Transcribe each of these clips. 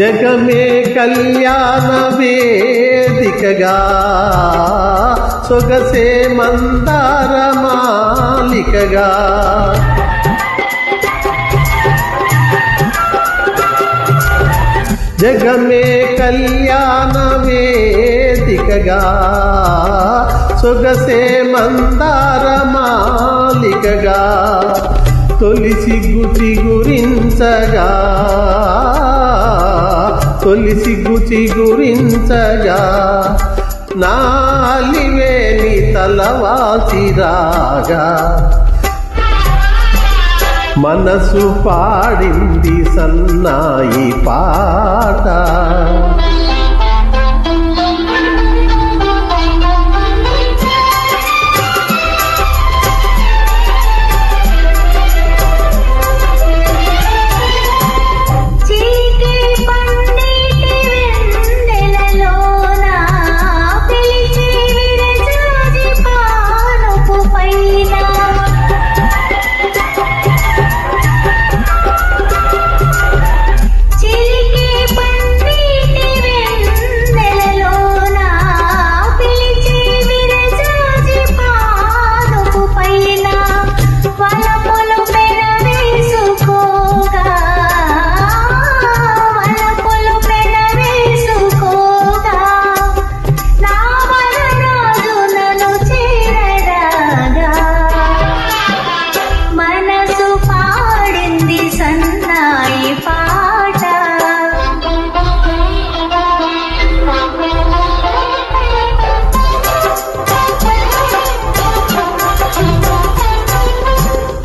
జగమే కళ్యాణ వేదికగా. సొగసే మందార మాలికగా. జగమే కళ్యాణ వేదికగా. సొగసే మందార మాలికగా. తొలిసి గుటి గురించగా. తొలి సిగ్గు చిగురించగా నాలివేని తలవాసిరాగా మనసు పాడింది సన్నాయి పాట.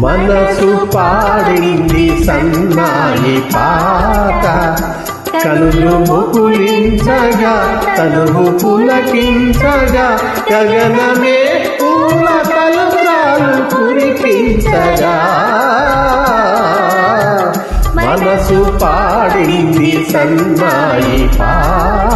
మనసు పాడింది సన్నాయి పాట. కనులు ముకులించగా తనువు పులకించగా గగనమే పూల తలుపురాలు కురిపించగా. మనసు పాడింది సన్నాయి పాట.